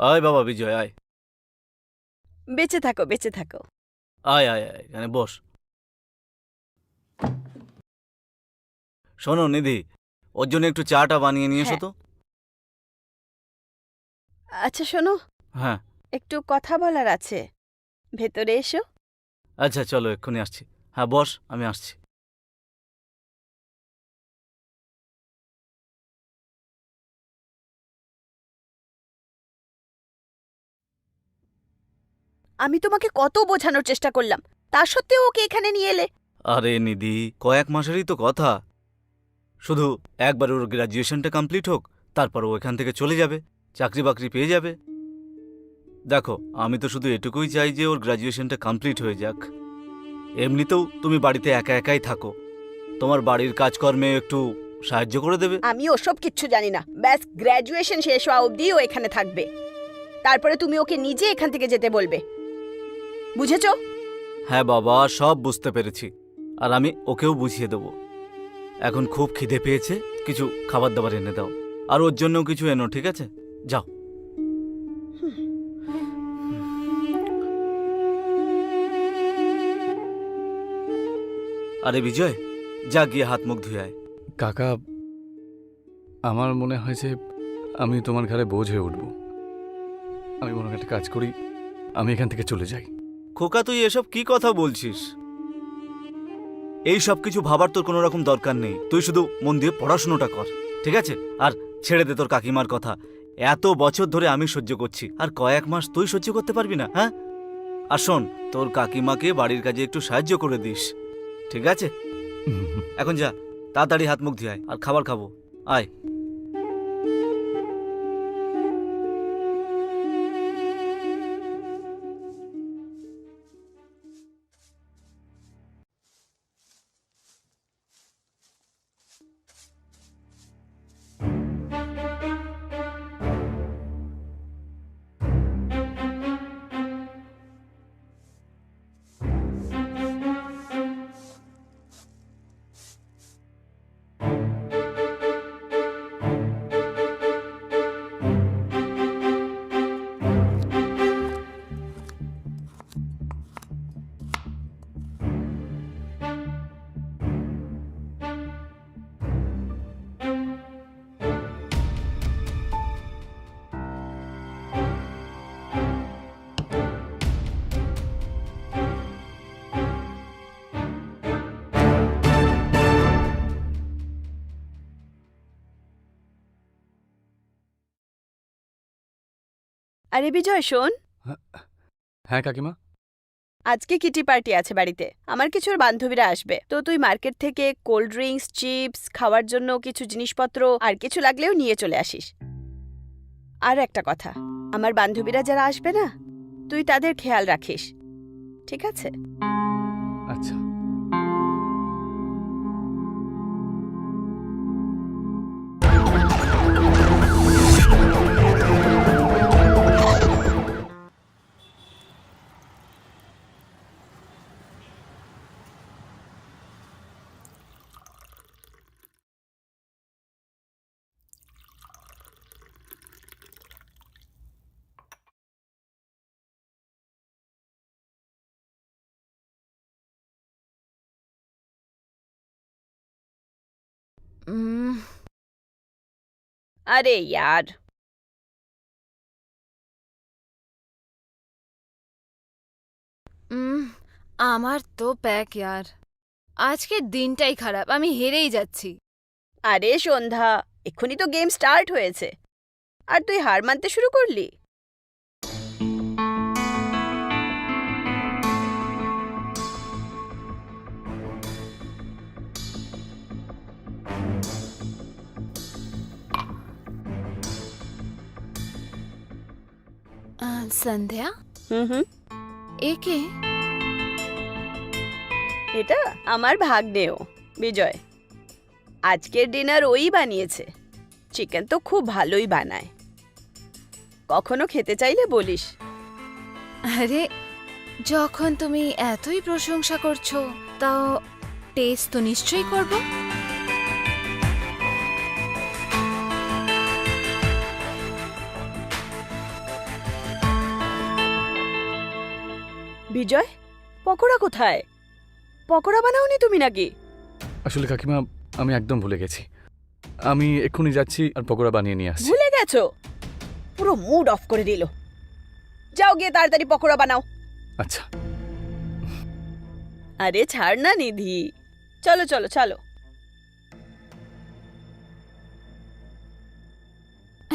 আয় বাবা বিজয় আয়। বেঁচে থাকো বেঁচে থাকো। আয় আয় আয় এখানে বস। শোনো নিধি ওর জন্য একটু চাটা বানিয়ে নিয়ে এসো হ্যাঁ। তো। আচ্ছা শোনো। হ্যাঁ। একটু কথা বলার আছে। ভেতরে এসো। আচ্ছা চলো এক্ষুনি আসছি। হ্যাঁ বস আমি আসছি। আমি তোমাকে কত বোঝানোর চেষ্টা করলাম। তা সত্ত্বেও ওকে এখানে নিয়ে এলে? আরে নিধি কয়েক মাসেরই তো কথা। শুধু একবার ওর গ্র্যাজুয়েশনটা কমপ্লিট হোক তারপর ও এখান থেকে চলে যাবে চাকরি বাকরি পেয়ে যাবে। দেখো আমি তো শুধু এটুকুই চাই যে ওর গ্র্যাজুয়েশনটা কমপ্লিট হয়ে যাক। এমনিতেও তুমি বাড়িতে একা একাই থাকো। তোমার বাড়ির কাজকর্মে একটু সাহায্য করে দেবে। আমি ওসব কিচ্ছু জানি না। ব্যাস গ্র্যাজুয়েশন শেষ হওয়া অবধি ও এখানে থাকবে। তারপরে তুমি ওকে নিজে এখান থেকে যেতে বলবে। বুঝেছ? হ্যাঁ বাবা সব বুঝতে পেরেছি। আর আমি ওকেও বুঝিয়ে দেবো। এখন খুব খিদে পেয়েছে কিছু খাবার দাবার এনে দাও। আর ওর জন্যও কিছু এনো ঠিক আছে? যাও। আরে বিজয় যা গিয়ে হাত মুখ ধুয়ে আয়। কাকা আমার মনে হয় যে আমি তোমার ঘরে বোঝ হয়ে উঠব। আমি মনে একটা কাজ করি আমি এখান থেকে চলে যাই। খোকা, তুই এসব কি কথা বলছিস? এই সব কিছু ভাবার তোর কোনো রকম দরকার নেই। তুই শুধু মন দিয়ে পড়াশুনোটা কর, ঠিক আছে? আর ছেড়ে দে তোর কাকিমার কথা। এত বছর ধরে আমি সহ্য করছি, আর কয়েক মাস তুই সহ্য করতে পারবি না হ্যাঁ? আর শোন, তোর কাকিমাকে বাড়ির কাজে একটু সাহায্য করে দিস, ঠিক আছে? এখন যা, তাড়াতাড়ি হাত মুখ দিয়ে আয়, আর খাবার খাব। আয়। আরে বিজয় শোন। হ্যাঁ কাকিমা? আজকে কিটি পার্টি আছে বাড়িতে। আমার কিছুর বান্ধবীরা আসবে। তো তুই মার্কেট থেকে কোল্ড ড্রিঙ্কস চিপস খাওয়ার জন্য কিছু জিনিসপত্র আর কিছু লাগলেও নিয়ে চলে আসিস। আর একটা কথা আমার বান্ধবীরা যারা আসবে না তুই তাদের খেয়াল রাখিস। ঠিক আছে? আরে ইয়ার উম, আমার তো প্যাক ইয়ার আজকের দিনটাই খারাপ আমি হেরেই যাচ্ছি। আরে সন্ধ্যা এক্ষুনি তো গেম স্টার্ট হয়েছে। আর তুই হার মানতে শুরু করলি? সন্ধ্যা হুম হুম একে এটা আমার ভাগ্নেও বিজয়। আজকের ডিনার ওই বানিয়েছে। চিকেন তো খুব ভালোই বানায়। কখনো খেতে চাইলে বলিস। আরে যখন তুমি এতই প্রশংসা করছ তাও টেস্ট তো নিশ্চয়ই করব। বিজয় পকোড়া কোথায়? পকোড়া বানাওনি তুমি নাকি? আসলে কাকিমা আমি একদম ভুলে গেছি। আমি এক্ষুনি যাচ্ছি আর পকোড়া বানিয়ে নিয়ে আসছি। ভুলে গেছো? পুরো মুড অফ করে দিল। যাও গিয়ে তাড়াতাড়ি পকোড়া বানাও। আচ্ছা। আরে ছাড় না নিধি। চলো চলো চলো।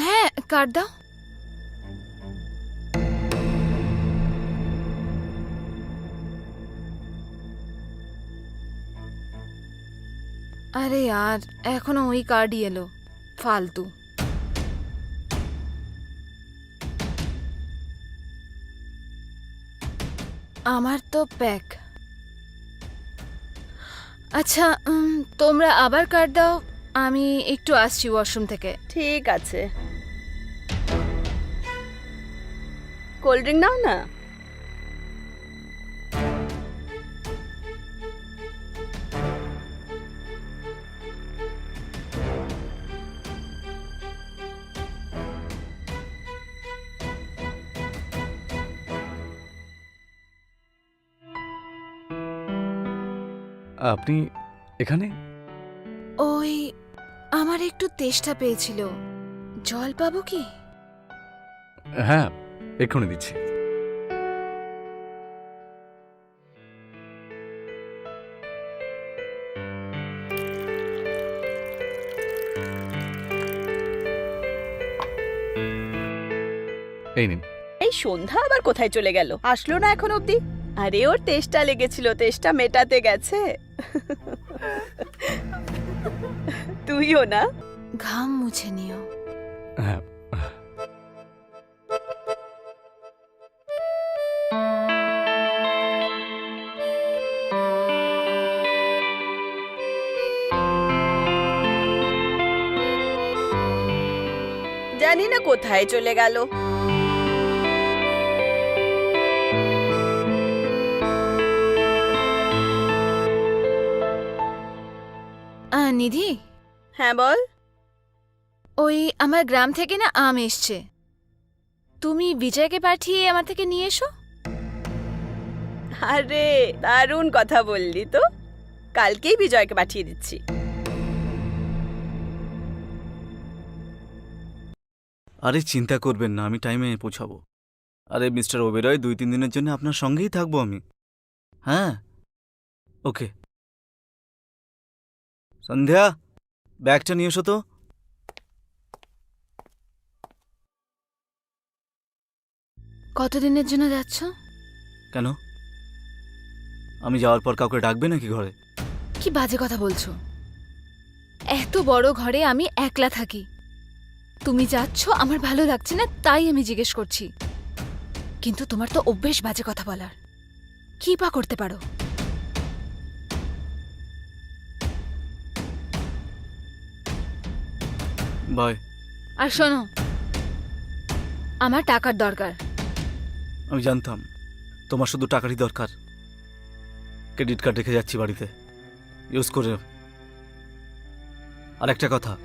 হ্যাঁ কার্ড দাও? আরে আর, এখনও ওই কার্ডই এলো। ফালতু। আমার তো প্যাক আচ্ছা তোমরা আবার কার্ড দাও, আমি একটু আসছি ওয়াশরুম থেকে। ঠিক আছে। কোল্ড ড্রিঙ্ক নাও না? আপনি এখানে? ওই আমার একটু তেষ্টা পেয়েছিল। জল পাবো কি? হ্যাঁ এক্ষুনি দিচ্ছি। এই নিন। এই সন্ধ্যা আবার কোথায় চলে গেল? আসলো না এখন অবধি? আরে ওর তেষ্টা লেগেছিল তেষ্টা মেটাতে গেছে। তুইও না ঘাম মুছে নিও হ্যাঁ জানি না কোথায় চলে গেল নিধি? হ্যাঁ বল। ওই আমার গ্রাম থেকে না আম এসছে। তুমি বিজয়কে পাঠিয়ে আমার থেকে নিয়ে এসো। আরে দারুণ কথা বললি তো। কালকেই বিজয়কে পাঠিয়ে দিচ্ছি। আরে চিন্তা করবেন না আমি টাইমে পৌঁছাবো। আরে মিস্টার ওবেরয় দুই তিন দিনের জন্য আপনার সঙ্গেই থাকব আমি। হ্যাঁ? ওকে। সন্ধ্যা ব্যাগটা নিয়ে এসো তো। কতদিনের জন্য যাচ্ছ? কেন? আমি যাওয়ার পর কাউকে ডাকবে নাকি ঘরে? কি বাজে কথা বলছো? এত বড় ঘরে আমি একলা থাকি। তুমি যাচ্ছ আমার ভালো লাগছে না তাই আমি জিজ্ঞেস করছি। কিন্তু তোমার তো অভ্যেস বাজে কথা বলার। কি পা করতে পারো? বাই। আর শোনো আমার টাকার দরকার। আমি জানতাম তোমার শুধু টাকারই দরকার। ক্রেডিট কার্ড রেখে যাচ্ছি বাড়িতে। ইউজ করে আর একটা কথা।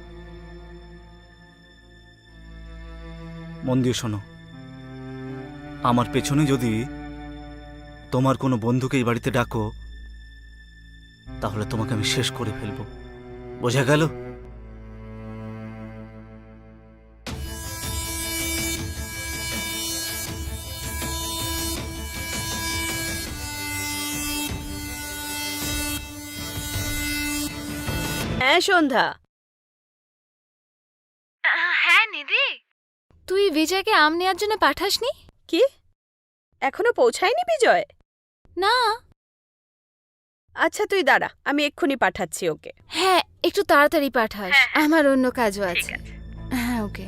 মন দিয়ে শোনো। আমার পেছনে যদি তোমার কোনো বন্ধুকে এই বাড়িতে ডাকো তাহলে তোমাকে আমি শেষ করে ফেলব। বোঝা গেল? হ্যাঁ সন্ধ্যা। হ্যাঁ নিধি। তুই বিজয়কে আম নেওয়ার জন্য পাঠাসনি? কি? এখনও পৌঁছায়নি বিজয়? না। আচ্ছা তুই দাঁড়া আমি এক্ষুনি পাঠাচ্ছি ওকে। হ্যাঁ একটু তাড়াতাড়ি পাঠাস আমার অন্য কাজও আছে। হ্যাঁ ওকে।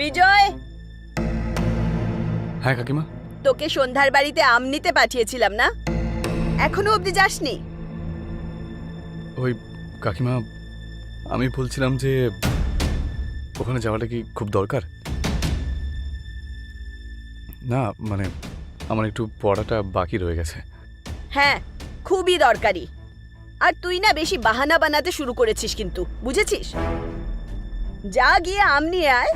বিজয়! হ্যাঁ কাকিমা? তোকে সন্ধ্যার বাড়িতে আম নিতে পাঠিয়েছিলাম না? এখনও অবধি যাসনি? ওই কাকিমা আমি বলছিলাম যে ওখানে যাওয়াটা কি খুব দরকার? না মানে আমার একটু পড়াটা বাকি রয়ে গেছে। হ্যাঁ খুবই দরকারি। আর তুই না বেশি বাহানা বানাতে শুরু করেছিস কিন্তু বুঝেছিস? যা গিয়ে আম নিয়ে আয়।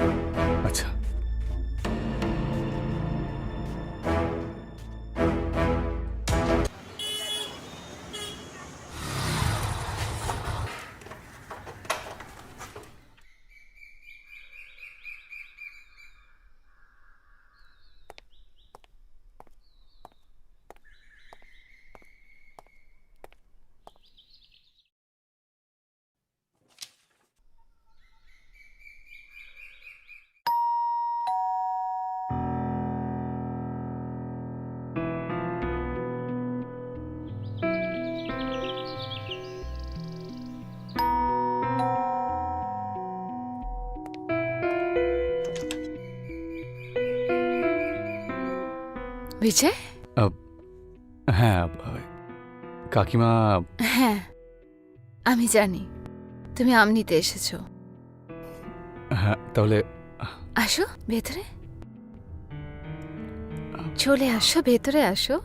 বিজয় হ্যাঁ কাকিমা হ্যাঁ আমি জানি। তুমি আম নিতে এসেছ। হ্যাঁ তাহলে আসো ভেতরে। চলে আসো ভেতরে আসো।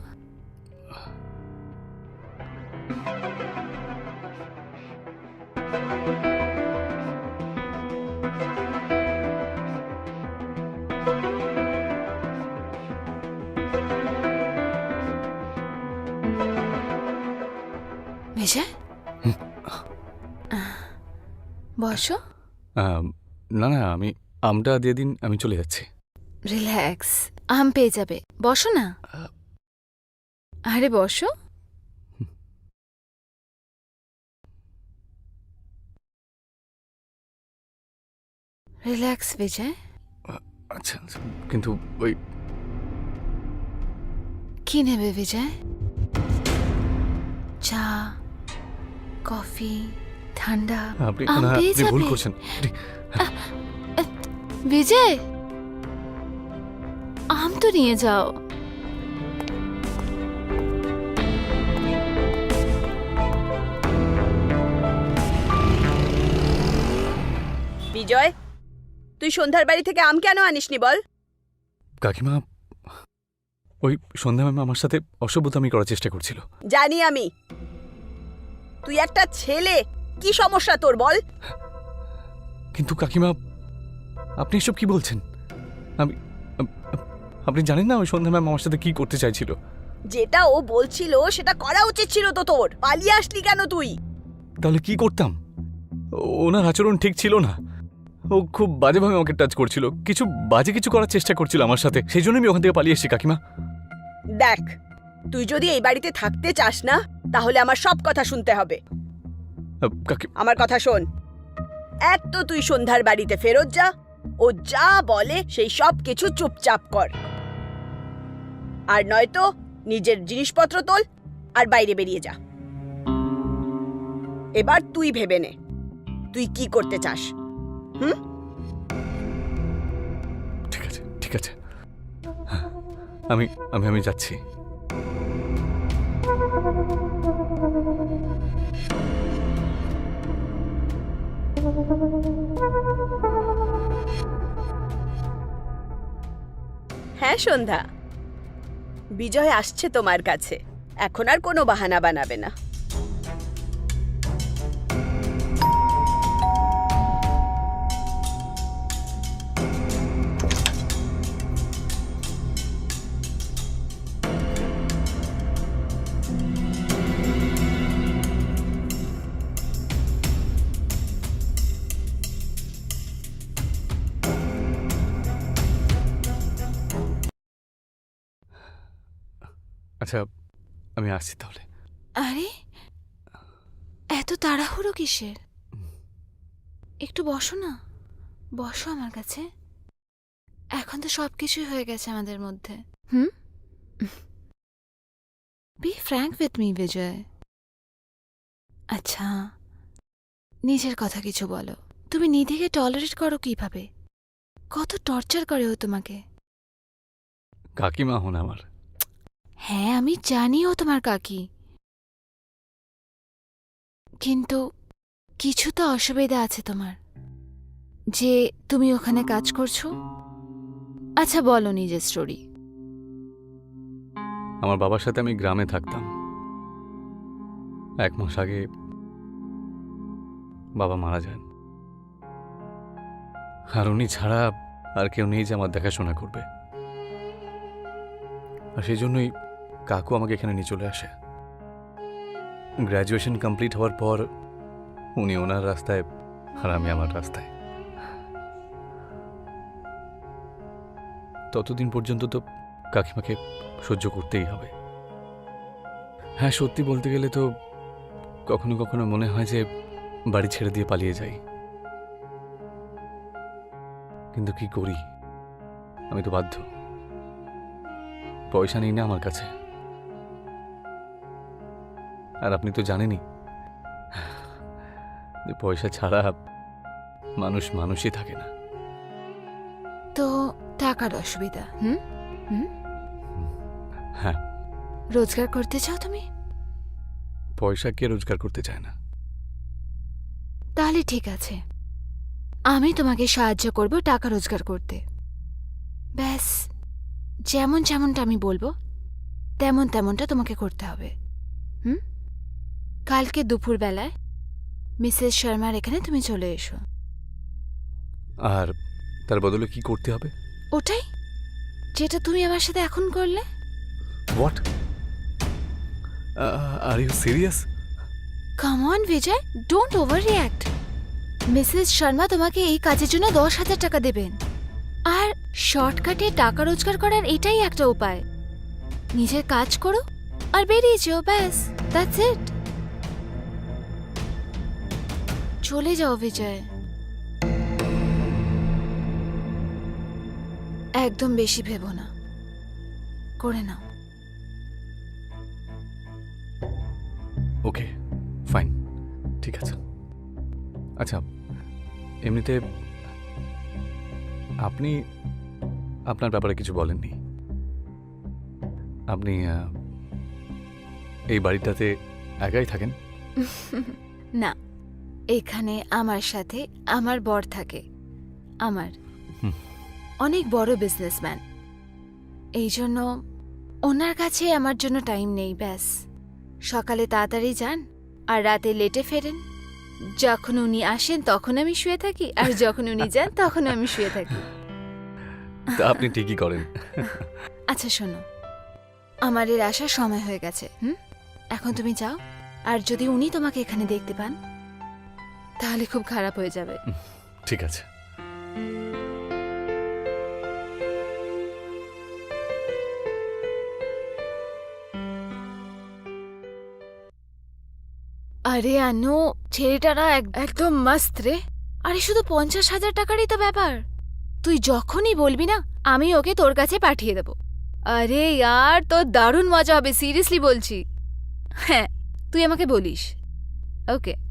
বসো আম, না না আমি আমটা দিয়ে দিন আমি চলে যাচ্ছি। রিল্যাক্স আম পেয়ে যাবে। বসো না। আরে বসো। রিল্যাক্স বিজয়। আচ্ছা আচ্ছা, কিন্তু ওই কি নেবে বিজয়? চা কফি। ঠান্ডা। আপনি আম না পেয়ে আপনি ভুল যাবে। করছেন। বিজয়! আম তো নিয়ে যাও। বিজয় তুই সন্ধ্যার বাড়ি থেকে আম কেন আনিসনি বল? কাকিমা ওই সন্ধ্যা ম্যাম আমার সাথে অসভ্যতামি করার চেষ্টা করছিল। জানি আমি। তুই একটা ছেলে কি সমস্যা তোর বল? কিন্তু কাকিমা আপনি এসব কি বলছেন? আমি আপ- আপ- আপনি জানেন না ওই সন্ধ্যা ম্যাম আমার সাথে কি করতে চাইছিল? যেটা ও বলছিল সেটা করা উচিত ছিল তো তোর। পালিয়ে আসলি কেন তুই? তাহলে কি করতাম? ওনার আচরণ ঠিক ছিল না। ও খুব বাজেভাবে আমাকে টাচ করছিল। কিছু বাজে কিছু করার চেষ্টা করছিল আমার সাথে। সেই জন্য আমি ওখান থেকে পালিয়ে এসেছি কাকিমা। দেখ তুই যদি এই বাড়িতে থাকতে চাস না তাহলে আমার সব কথা শুনতে হবে। আমার কথা শোন। এক তো তুই সন্ধ্যার বাড়িতে ফেরত যা ও যা বলে সেই সব কিছু চুপচাপ কর। আর নয়তো নিজের জিনিসপত্র তোল আর বাইরে বেরিয়ে যা। এবার তুই ভেবে নে তুই কি করতে চাস হুম? ঠিক আছে ঠিক আছে। হ্যাঁ, আমি আমি আমি যাচ্ছি। হ্যাঁ সন্ধ্যা। বিজয় আসছে তোমার কাছে। এখন আর কোনো বাহানা বানাবে না। আসছি তাহলে। আরে এত তাড়াহুড়ো কিসের? একটু বসো না। বসো আমার কাছে। এখন তো সব কিছুই হয়ে গেছে আমাদের মধ্যে। হুম? Be frank with me Vijay. আচ্ছা নিজের কথা কিছু বলো। তুমি নিধিকে টলারেট করো কীভাবে? কত টর্চার করে ও তোমাকে। কাকিমা হন আমার। হ্যাঁ আমি জানি ও তোমার কাকি। কিন্তু কিছু তো অসুবিধা আছে তোমার। যে তুমি ওখানে কাজ করছ? আচ্ছা বলো নিজের স্টোরি। আমার বাবার সাথে আমি গ্রামে থাকতাম। এক মাস আগে বাবা মারা যান। আর উনি ছাড়া আর কেউ নেই যে আমার দেখাশোনা করবে। আর সেই জন্যই কাকু আমাকে এখানে নিয়ে চলে আসে। গ্র্যাজুয়েশন কমপ্লিট হওয়ার পর উনি ওনার রাস্তায় আর আমি আমার রাস্তায়। ততদিন পর্যন্ত তো কাকিমাকে সহ্য করতেই হবে। হ্যাঁ সত্যি বলতে গেলে তো কখনো কখনো মনে হয় যে বাড়ি ছেড়ে দিয়ে পালিয়ে যাই। কিন্তু কি করি? আমি তো বাধ্য। পয়সা নেই না আমার কাছে। আর আপনি তো জানেনই। যে পয়সা ছাড়া মানুষ মানুষই থাকে না। তো টাকার অসুবিধা হুম? হ্যাঁ। রোজগার করতে চাও তুমি? পয়সা কে রোজগার করতে চায় না? তাহলে ঠিক আছে। আমি তোমাকে সাহায্য করব টাকা রোজগার করতে। ব্যাস যেমন যেমনটা আমি বলব তেমন তেমনটা তোমাকে করতে হবে। হুম? কালকে দুপুরবেলায় মিসেস শর্মার এখানে তুমি চলে এসো। আর তার বদলে কি করতে হবে? ওটাই? যেটা তুমি আমার সাথে এখন করলে? What are you serious come on Vijay don't overreact Mrs Sharma তোমাকে এই কাজের জন্য দশ হাজার টাকা দেবেন। আর শর্টকাটে টাকা রোজগার করার এটাই একটা উপায়। নিজের কাজ করো আর বেরিয়ে যেও ব্যাস দ্যাটস ইট চলে যাও বিজয়। একদম বেশি ভেবো না। করে নাও। ওকে ফাইন ঠিক আছে। আচ্ছা এমনিতে আপনি আপনার ব্যাপারে কিছু বলেননি। আপনি এই বাড়িটাতে একাই থাকেন? না। এখানে আমার সাথে আমার বর থাকে। আমার অনেক বড় বিজনেসম্যান এই জন্য ওনার কাছে আমার জন্য টাইম নেই ব্যাস। সকালে তাড়াতাড়ি যান আর রাতে লেটে ফেরেন। যখন উনি আসেন তখন আমি শুয়ে থাকি আর যখন উনি যান তখন আমি শুয়ে থাকি। তা আপনি ঠিকই করেন। আচ্ছা শোনো। আমার এর আসার সময় হয়ে গেছে হুম? এখন তুমি যাও। আর যদি উনি তোমাকে এখানে দেখতে পান তাহলে খুব খারাপ হয়ে যাবে। ঠিক আছে। আরে আনু ছেলেটারা এক- একদম মাস্ত রে। আরে শুধু পঞ্চাশ হাজার টাকারই তো ব্যাপার। তুই যখনই বলবি না আমি ওকে তোর কাছে পাঠিয়ে দেব। আরে ইয়ার তোর দারুণ মজা হবে সিরিয়াসলি বলছি। হ্যাঁ তুই আমাকে বলিস। ওকে।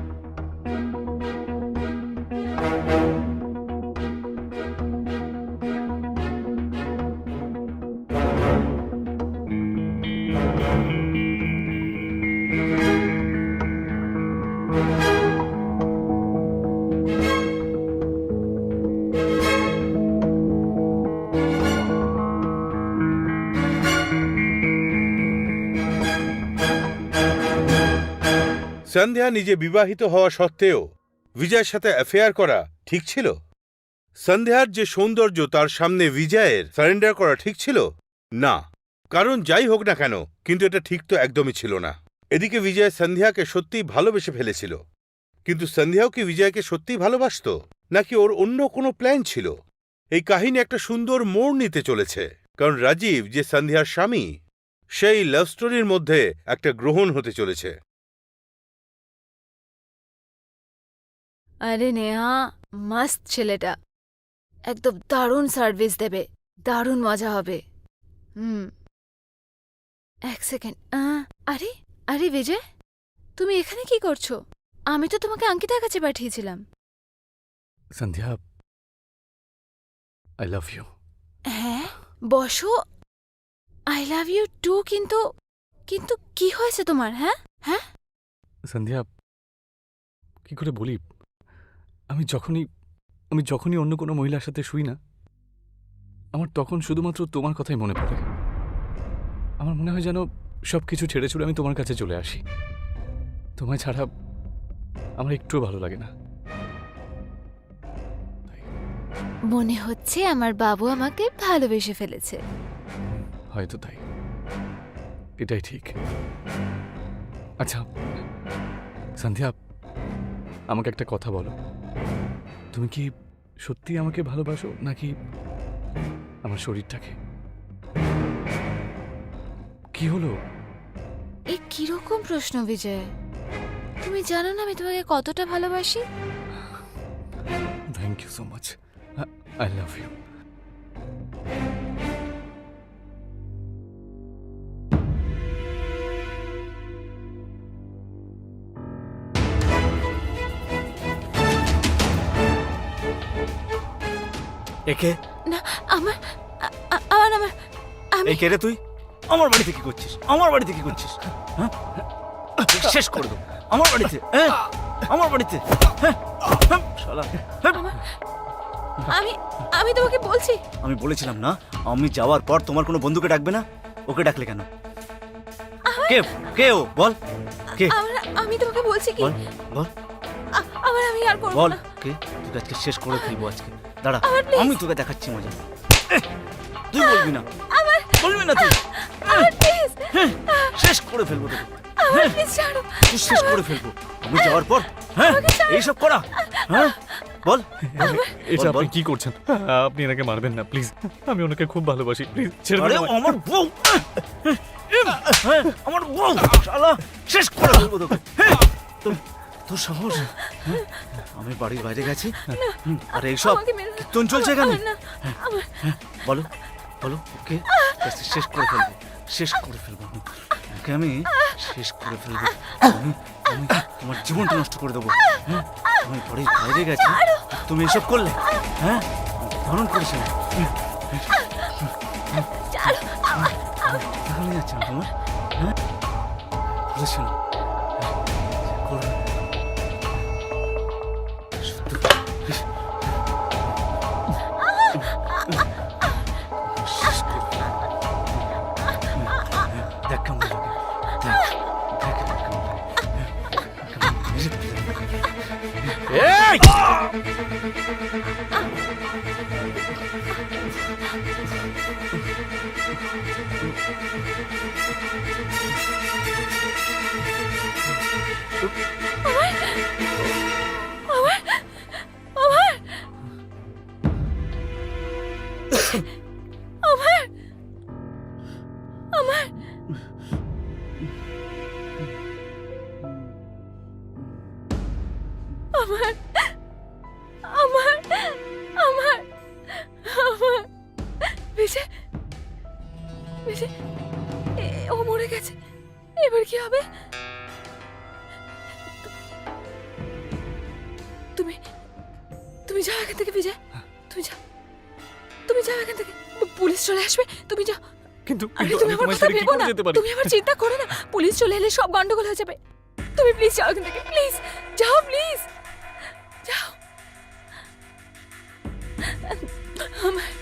সন্ধ্যা নিজে বিবাহিত হওয়া সত্ত্বেও বিজয়ের সাথে অ্যাফেয়ার করা ঠিক ছিল? সন্ধ্যার যে সৌন্দর্য তার সামনে বিজয়ের সারেন্ডার করা ঠিক ছিল? না। কারণ যাই হোক না কেন, কিন্তু এটা ঠিক তো একদমই ছিল না। এদিকে বিজয় সন্ধ্যাকে সত্যিই ভালোবেসে ফেলেছিল। কিন্তু সন্ধ্যাও কি বিজয়কে সত্যিই ভালোবাসত? নাকি ওর অন্য কোনো প্ল্যান ছিল? এই কাহিনী একটা সুন্দর মোড় নিতে চলেছে। কারণ রাজীব, যে সন্ধ্যার স্বামী, সেই লাভ স্টোরির মধ্যে একটা গ্রহণ হতে চলেছে। আরে নেহা মাস্ত ছেলেটা। একদম দারুণ সার্ভিস দেবে দারুণ মজা হবে। হুম। এক সেকেন্ড আরে আরে বিজয় তুমি এখানে কি করছ? আমি তো তোমাকে অঙ্কিতার কাছে পাঠিয়েছিলাম। সন্ধ্যা আই লাভ ইউ হ্যাঁ বসো। আই লাভ ইউ টু কিন্তু কিন্তু কি হয়েছে তোমার হ্যাঁ হ্যাঁ? সন্ধ্যা কি করে বলি? আমি যখনই আমি যখনই অন্য কোনো মহিলার সাথে শুই না আমার তখন শুধুমাত্র তোমার কথাই মনে পড়ে। আমার মনে হয় যেন সব কিছু ছেড়ে ছুড়ে আমি তোমার কাছে চলে আসি। তোমায় ছাড়া আমার একটুও ভালো লাগে না। মনে হচ্ছে আমার বাবু আমাকে ভালোবেসে ফেলেছে। হয়তো তাই। এটাই ঠিক। আচ্ছা সন্ধ্যা আমাকে একটা কথা বলো। তুমি কি সত্যি আমাকে ভালোবাসো নাকি আমার শরীরটাকে? কি হলো? এই কীরকম প্রশ্ন বিজয়? তুমি জানো না আমি তোমাকে কতটা ভালোবাসি? Thank you so much I love you একে? না আমার আমার আমার আমি এই কে রে তুই? আমার বাড়িতে কি করছিস? আমার বাড়িতে কি করছিস? হ্যাঁ? শেষ করে দেবো আমার বাড়িতে হ্যাঁ? আমার বাড়িতে হ্যাঁ? হ্যাঁ? শালা, হ্যাঁ? আমি আমি তোমাকে বলছি। আমি বলেছিলাম না আমি যাওয়ার পর তোমার কোনো বন্ধুকে ডাকবে না? ওকে ডাকলে কেন? কে কে ও? বল। কে? আমার আমি তোমাকে বলছি কি? বল বল। আ- আমার আমি আর করব বল না। কে? তোকে আজকে শেষ করে ফেলব আজকে। দাঁড়া আমি তোকে দেখাচ্ছি মজা। তুই বলবি না। বলবি না তুই। হ্যাঁ, শেষ করে ফেলব তোকে। ছাড়ো। তুই শেষ করে ফেলব। আমি যাওয়ার পর হ্যাঁ এইসব করা। হ্যাঁ বল। এটা আপনি কি করছেন? আপনি এনাকে মারবেন না প্লিজ আমি ওনাকে খুব ভালোবাসি। প্লিজ ছেড়ে দিন আমার বউ। হ্যাঁ, আমার বউ শালা। শেষ করে ফেলব তোকে। হ্যাঁ, তোর- সাহস। হ্যাঁ, আমি বাড়ির বাইরে গেছি। আর এইসব কীর্তন চলছে এখানে? হ্যাঁ, বলো বলো ওকে শেষ করে ফেলব শেষ করে ফেলব ওকে আমি শেষ করে ফেলব। আমি তোমার জীবনটা নষ্ট করে দেবো। হ্যাঁ আমি বাড়ির বাইরে গেছি। তুমি এসব করলে হ্যাঁ? ধারণ করেছ যাচ্ছে না তোমার। হ্যাঁ? বলেছ আমার আমার আমার আমার। বিজয় বিজয় ও মরে গেছে। এবার কি হবে? তুমি তুমি যাও এখান থেকে বিজয়। তুমি যাও। তুমি যাও এখান থেকে। পুলিশ চলে আসবে। তুমি যাও। কিন্তু আরে তুমি আমার কথা ভেবো না। তুমি আবার চিন্তা করো না। পুলিশ চলে এলে সব গন্ডগোল হয়ে যাবে। তুমি প্লিজ যাও এখান থেকে। প্লিজ যাও প্লিজ আমার